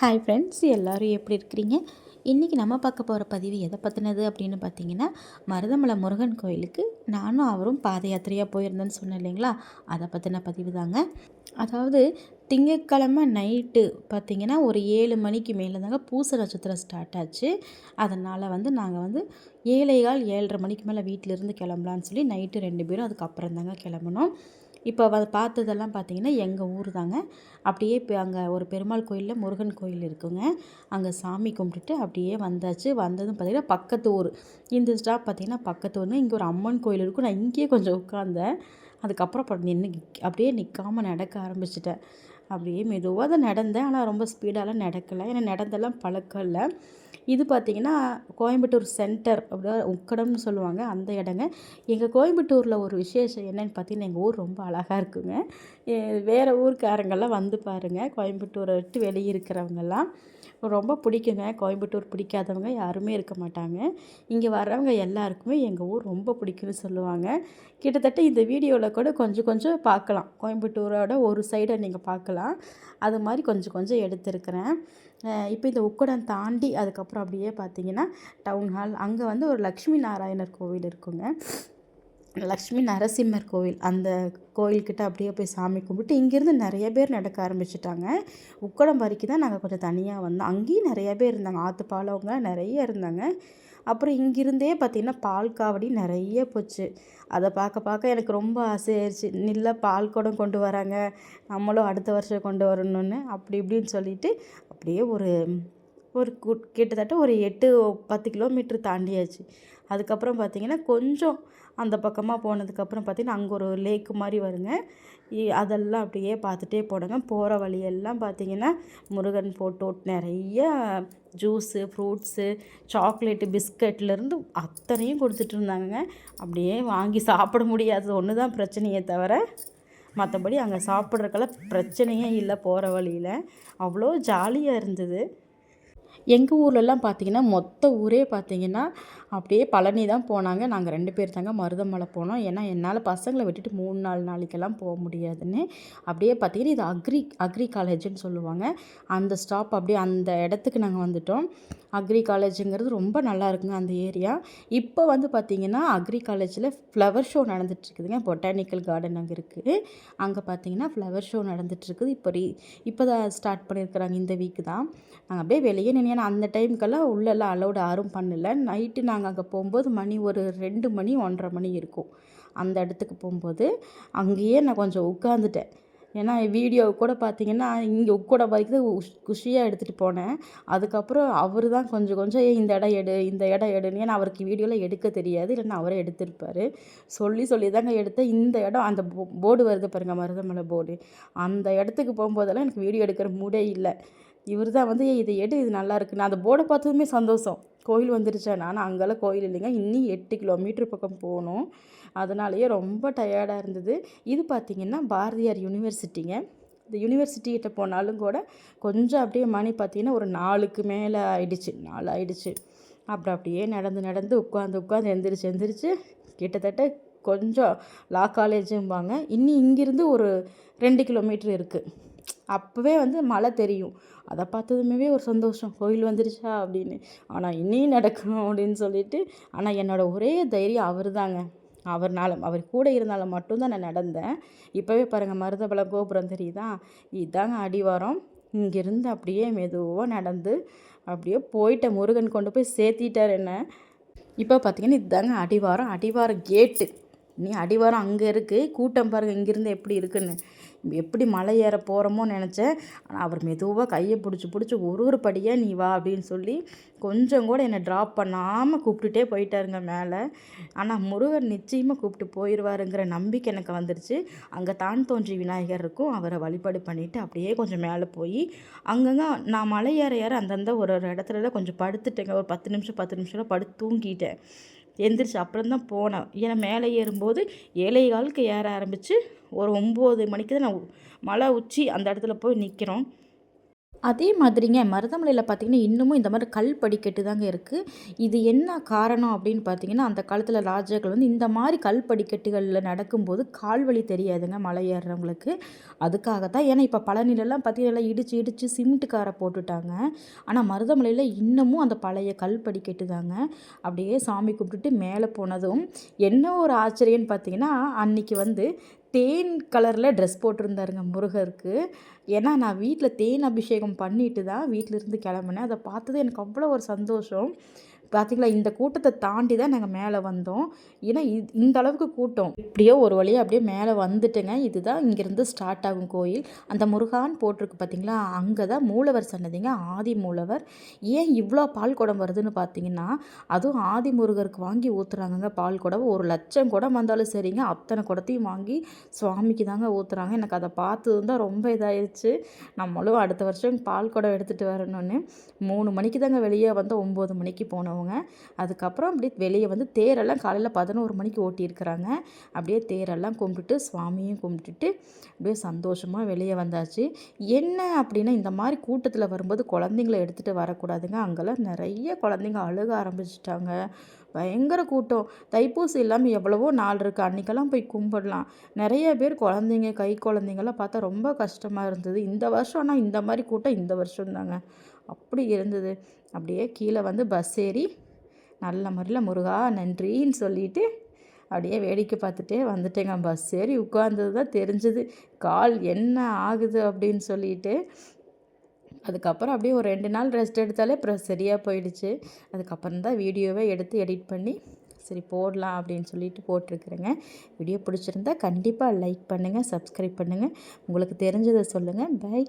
Hi friends எல்லோரும் எப்படி இருக்கிறீங்க? இன்றைக்கி நம்ம பார்க்க போகிற பதிவு எதை பற்றினது அப்படின்னு பார்த்தீங்கன்னா மருதமலை முருகன் கோயிலுக்கு நானும் அவரும் பாத யாத்திரையாக போயிருந்தேன்னு சொன்னேன் இல்லைங்களா? அதை பற்றின பதிவு தாங்க. அதாவது திங்கட்கிழமை நைட்டு பார்த்திங்கன்னா ஒரு ஏழு மணிக்கு மேலே தாங்க பூச நட்சத்திரம் ஸ்டார்ட் ஆச்சு. அதனால் வந்து நாங்கள் வந்து ஏழைகால் ஏழரை மணிக்கு மேலே வீட்டிலேருந்து கிளம்பலான்னு சொல்லி நைட்டு ரெண்டு பேரும் அதுக்கப்புறம் தாங்க கிளம்புனோம். இப்போ அதை பார்த்ததெல்லாம் பார்த்தீங்கன்னா எங்கள் ஊர் தாங்க. அப்படியே இப்போ அங்கே ஒரு பெருமாள் கோயிலில் முருகன் கோயில் இருக்குங்க. அங்கே சாமி கும்பிட்டுட்டு அப்படியே வந்தாச்சு. வந்ததும் பார்த்திங்கன்னா பக்கத்து ஊர். இந்த ஸ்டாப் பார்த்திங்கன்னா பக்கத்து ஊர்னு இங்கே ஒரு அம்மன் கோயில் இருக்கும். நான் இங்கேயே கொஞ்சம் உட்காந்தேன் அதுக்கப்புறம் அப்புறம் நின்று அப்படியே நிற்காமல் நடக்க ஆரம்பிச்சிட்டேன். அப்படியே மெதுவாக தான் நடந்தேன். ஆனால் ரொம்ப ஸ்பீடாலாம் நடக்கலை. ஏன்னா நடந்தெல்லாம் பழக்கம் இல்லை. இது பார்த்திங்கன்னா கோயம்புத்தூர் சென்டர் அப்படின்னா உக்கடம்னு சொல்லுவாங்க. அந்த இடங்க. எங்கள் கோயம்புத்தூரில் ஒரு விசேஷம் என்னென்னு பார்த்தீங்கன்னா எங்கள் ஊர் ரொம்ப அழகாக இருக்குங்க. வேறு ஊருக்காரங்கெல்லாம் வந்து பாருங்கள் கோயம்புத்தூரை விட்டு வெளியே இருக்கிறவங்கெல்லாம். ரொம்ப பிடிக்குங்க. கோயம்புத்தூர் பிடிக்காதவங்க யாருமே இருக்க மாட்டாங்க. இங்கே வர்றவங்க எல்லாருக்குமே எங்கள் ஊர் ரொம்ப பிடிக்கும்னு சொல்லுவாங்க. கிட்டத்தட்ட இந்த வீடியோவில் கூட கொஞ்சம் கொஞ்சம் பார்க்கலாம். கோயம்புத்தூரோட ஒரு சைடை நீங்கள் பார்க்கலாம். அது மாதிரி கொஞ்சம் கொஞ்சம் எடுத்திருக்கிறேன். இப்போ இந்த உக்கடம் தாண்டி அதுக்கப்புறம் அப்படியே பார்த்தீங்கன்னா டவுன் ஹால். அங்கே வந்து ஒரு லக்ஷ்மி நாராயணர் கோவில் இருக்குங்க. லக்ஷ்மி நரசிம்மர் கோவில். அந்த கோயில்கிட்ட அப்படியே போய் சாமி கும்பிட்டு இங்கேருந்து நிறைய பேர் நடக்க ஆரம்பிச்சிட்டாங்க. உக்கடம் வரைக்கும் தான் நாங்கள் கொஞ்சம் தனியாக வந்தோம். அங்கேயும் நிறைய பேர் இருந்தாங்க. ஆற்று பாலவங்க நிறைய இருந்தாங்க. அப்புறம் இங்கிருந்தே பார்த்திங்கன்னா பால் காவடி நிறைய போச்சு. அதை பார்க்க பார்க்க எனக்கு ரொம்ப ஆசையாயிருச்சு நில்ல பால் குடம் கொண்டு வராங்க. நம்மளும் அடுத்த வருஷம் கொண்டு வரணும்னு அப்படி இப்படின்னு சொல்லிட்டு அப்படியே ஒரு ஒரு கிட்டத்தட்ட ஒரு எட்டு பத்து கிலோமீட்டர் தாண்டியாச்சு. அதுக்கப்புறம் பார்த்திங்கன்னா கொஞ்சம் அந்த பக்கமாக போனதுக்கப்புறம் பார்த்திங்கன்னா அங்கே ஒரு லேக்கு மாதிரி வருங்க. அதெல்லாம் அப்படியே பார்த்துட்டே போனோங்க. போகிற வழியெல்லாம் பார்த்திங்கன்னா முருகன் ஃபோட்டோ நிறைய ஜூஸு ஃப்ரூட்ஸு சாக்லேட்டு பிஸ்கட்லேருந்து அத்தனையும் கொடுத்துட்டு இருந்தாங்க அப்படியே வாங்கி சாப்பிட முடியாதது ஒன்று தான் பிரச்சனையே தவிர மற்றபடி அங்கே சாப்பிட்றக்கெல்லாம் பிரச்சனையே இல்லை போகிற வழியில். அவ்வளோ ஜாலியாக இருந்தது. எங்கள் ஊர்லலாம் பார்த்திங்கன்னா மொத்த ஊரே பார்த்திங்கன்னா அப்படியே பழனி தான் போனாங்க. நாங்கள் ரெண்டு பேர் தாங்க மருதமலை போனோம். ஏன்னா என்னால் பசங்களை விட்டுட்டு மூணு நாலு நாளைக்கெல்லாம் போக முடியாதுன்னு. அப்படியே பார்த்திங்கன்னா இது அக்ரி அக்ரி காலேஜுன்னு சொல்லுவாங்க. அந்த ஸ்டாப் அப்படியே அந்த இடத்துக்கு நாங்கள் வந்துட்டோம். அக்ரி காலேஜுங்கிறது ரொம்ப நல்லா இருக்குங்க அந்த ஏரியா. இப்போ வந்து பார்த்திங்கன்னா அக்ரி காலேஜில் ஃப்ளவர் ஷோ நடந்துகிட்ருக்குதுங்க பொட்டானிக்கல் கார்டன் அங்கே இருக்குது அங்கே பார்த்திங்கன்னா ஃப்ளவர் ஷோ நடந்துகிட்ருக்குது இப்போ ரீ இப்போ தான் ஸ்டார்ட் பண்ணியிருக்கிறாங்க இந்த வீக் தான். நாங்கள் அப்படியே வெளியே நின்று அந்த டைமுக்கெல்லாம் உள்ளெல்லாம் அலௌடு யாரும் பண்ணல. நைட்டு நாங்கள் அங்கே போகும்போது மணி ஒரு ரெண்டு மணி ஒன்றரை மணி இருக்கும். அந்த இடத்துக்கு போகும்போது அங்கேயே நான் கொஞ்சம் உட்காந்துட்டேன் ஏன்னா வீடியோ கூட பார்த்தீங்கன்னா இங்கே கூட வரைக்கும் குஷியாக எடுத்துகிட்டு போனேன். அதுக்கப்புறம் அவர் தான் கொஞ்சம் கொஞ்சம் ஏ இந்த இடம் எடு இந்த இடம் எடுன்னு. ஏன்னா அவருக்கு வீடியோவில் எடுக்க தெரியாது. இல்லைன்னா அவரே எடுத்திருப்பார். சொல்லி சொல்லி தாங்க எடுத்தேன். இந்த இடம் அந்த போர்டு வருது பாருங்கள் மருதமலை போர்டு. அந்த இடத்துக்கு போகும்போதெல்லாம் எனக்கு வீடியோ எடுக்கிற மூடே இல்லை. இவர் தான் வந்து இதை எடு இது நல்லா இருக்குது நான் அந்த போர்டை பார்த்ததுமே சந்தோஷம். கோயில் வந்துருச்சேன் நான் அங்கெல்லாம் கோயில் இல்லைங்க. இன்னும் எட்டு கிலோமீட்ரு பக்கம் போகணும். அதனாலேயே ரொம்ப டயர்டாக இருந்தது. இது பார்த்திங்கன்னா பாரதியார் யூனிவர்சிட்டிங்க. இந்த யூனிவர்சிட்டிகிட்ட போனாலும் கூட கொஞ்சம் அப்படியே மணி பார்த்திங்கன்னா ஒரு நாலுக்கு மேலே ஆயிடுச்சு. நாலு ஆயிடுச்சு. அப்புறம் அப்படியே நடந்து நடந்து உட்காந்து உட்காந்து எந்திரிச்சு எந்திரிச்சு கிட்டத்தட்ட கொஞ்சம் லா காலேஜும்பாங்க. இன்னி இங்கேருந்து ஒரு ரெண்டு கிலோமீட்ரு இருக்குது அப்போவே வந்து மழை தெரியும். அதை பார்த்ததுமே ஒரு சந்தோஷம். கோயில் வந்துருச்சா அப்படின்னு. ஆனால் இனியும் நடக்கணும் அப்படின்னு சொல்லிட்டு ஆனால் என்னோடய ஒரே தைரியம் அவர் தாங்க அவர்னால அவர் கூட இருந்தாலும் மட்டும்தான் நான் நடந்தேன். இப்போவே பாருங்கள் மருதபல கோபுரம் தெரியுதா? இதுதாங்க அடிவாரம். இங்கேருந்து அப்படியே மெதுவாக நடந்து அப்படியே போயிட்ட முருகன் கொண்டு போய் சேர்த்திட்டார் என்ன? இப்போ பார்த்தீங்கன்னா இதுதாங்க அடிவாரம். அடிவாரம் கேட்டு நீ அடிவாரம் அங்கே இருக்குது கூட்டம் பாருங்கள் இங்கேருந்து எப்படி இருக்குன்னு. எப்படி மலை ஏற போகிறோமோ நினச்சேன். ஆனால் அவர் மெதுவாக கையை பிடிச்சி பிடிச்சி ஒரு ஒரு படியாக நீ வா அப்படின்னு சொல்லி கொஞ்சம் கூட என்னை ட்ராப் பண்ணாமல் கூப்பிட்டுட்டே போயிட்டாருங்க மேலே. ஆனால் முருகன் நிச்சயமாக கூப்பிட்டு போயிடுவாருங்கிற நம்பிக்கை எனக்கு வந்துருச்சு. அங்கே தான் தோன்றி விநாயகர் இருக்கும். அவரை வழிபாடு பண்ணிவிட்டு அப்படியே கொஞ்சம் மேலே போய் அங்கங்கே நான் மலை ஏற ஏற அந்தந்த ஒரு ஒரு இடத்துல கொஞ்சம் படுத்துட்டேங்க. ஒரு பத்து நிமிஷம் பத்து நிமிஷம்லாம் படுத்து தூங்கிட்டேன். எந்திரிச்சு அப்புறம் தான் போனேன். ஏன்னா மேலே ஏறும்போது ஏழை காலுக்கு ஏற ஆரம்பித்து ஒரு ஒம்பது மணிக்கு தான் நான் மலை உச்சி அந்த இடத்துல போய் நிற்கிறோம் அதே மாதிரிங்க மருதமலையில் பார்த்தீங்கன்னா இன்னமும் இந்த மாதிரி கல் படிக்கட்டு தாங்க இருக்குது இது என்ன காரணம் அப்படின்னு பார்த்தீங்கன்னா அந்த காலத்தில் ராஜாக்கள் வந்து இந்த மாதிரி கல் படிக்கட்டுகளில் நடக்கும்போது கால் வலி தெரியாதுங்க மலை ஏறுறவங்களுக்கு. அதுக்காக தான் ஏன்னா இப்போ பழனிலெல்லாம் பார்த்தீங்கன்னா இடித்து இடித்து சிமெண்ட் காரை போட்டுட்டாங்க. ஆனால் மருதமலையில் இன்னமும் அந்த பழைய கல் படிக்கட்டு தாங்க. அப்படியே சாமி கும்பிட்டுட்டு மேலே போனதும் என்ன ஒரு ஆச்சரியன்னு பார்த்தீங்கன்னா அன்னைக்கு வந்து தேன் கலரில் ட்ரெஸ் போட்டிருந்தாருங்க முருகருக்கு. ஏன்னா நான் வீட்டில் தேன் அபிஷேகம் பண்ணிட்டு தான் வீட்டிலேருந்து கிளம்புனேன். அதை பார்த்தது எனக்கு அவ்வளோ ஒரு சந்தோஷம். பார்த்திங்களா இந்த கூட்டத்தை தாண்டி தான் நாங்கள் மேலே வந்தோம். ஏன்னா இது இந்த அளவுக்கு கூட்டம். இப்படியோ ஒரு வழியாக அப்படியே மேலே வந்துட்டுங்க. இதுதான் இங்கேருந்து ஸ்டார்ட் ஆகும் கோயில். அந்த முருகான் போட்டிருக்கு பார்த்தீங்களா அங்கே தான் மூலவர் சன்னதிங்க ஆதி மூலவர். ஏன் இவ்வளோ பால் குடம் வருதுன்னு பார்த்தீங்கன்னா அதுவும் ஆதி முருகருக்கு வாங்கி ஊற்றுறாங்கங்க பால் குடம். ஒரு லட்சம் குடம் வந்தாலும் சரிங்க. அத்தனை குடத்தையும் வாங்கி சுவாமிக்கு தாங்க ஊற்றுறாங்க எனக்கு அதை பார்த்தது தான் ரொம்ப இதாகிடுச்சு நம்மளும் அடுத்த வருஷம் பால் குடம் எடுத்துகிட்டு வரணும்னு. மூணு மணிக்கு தாங்க வெளியே வந்து ஒம்பது மணிக்கு போனோம். அவங்க அதுக்கப்புறம் அப்படியே வெளியே வந்து தேரெல்லாம் காலையில் பதினோரு மணிக்கு ஓட்டியிருக்கிறாங்க. அப்படியே தேரெல்லாம் கும்பிட்டுட்டு சுவாமியும் கும்பிட்டுட்டு அப்படியே சந்தோஷமாக வெளியே வந்தாச்சு. என்ன அப்படின்னா இந்த மாதிரி கூட்டத்தில் வரும்போது குழந்தைங்கள எடுத்துகிட்டு வரக்கூடாதுங்க. அங்கெல்லாம் நிறைய குழந்தைங்க அழுக ஆரம்பிச்சிட்டாங்க. பயங்கர கூட்டம். தைப்பூசி இல்லாமல் எவ்வளவோ நாள் இருக்குது அன்றைக்கெல்லாம் போய் கும்பிடலாம். நிறைய பேர் குழந்தைங்க கை குழந்தைங்கள்லாம் பார்த்தா ரொம்ப கஷ்டமாக இருந்தது. இந்த வருஷம் ஆனால் இந்த மாதிரி கூட்டம் இந்த வருஷம் தாங்க அப்படி இருந்தது. அப்படியே கீழே வந்து பஸ் ஏறி நல்ல முறையில் முருகா நன்றின்னு சொல்லிட்டு அப்படியே வேடிக்கை பார்த்துட்டே வந்துட்டேங்க. பஸ் ஏறி உட்காந்தது தான் தெரிஞ்சுது. கால் என்ன ஆகுது அப்படின்னு சொல்லிட்டு அதுக்கப்புறம் அப்படியே ஒரு ரெண்டு நாள் ரெஸ்ட் எடுத்தாலே அப்புறம் சரியாக போயிடுச்சு. அதுக்கப்புறம் தான் வீடியோவை எடுத்து எடிட் பண்ணி சரி போடலாம் அப்படின்னு சொல்லிட்டு போட்டிருக்குறேங்க. வீடியோ பிடிச்சிருந்தா கண்டிப்பாக லைக் பண்ணுங்கள் சப்ஸ்கிரைப் பண்ணுங்கள் உங்களுக்கு தெரிஞ்சதை சொல்லுங்கள் பை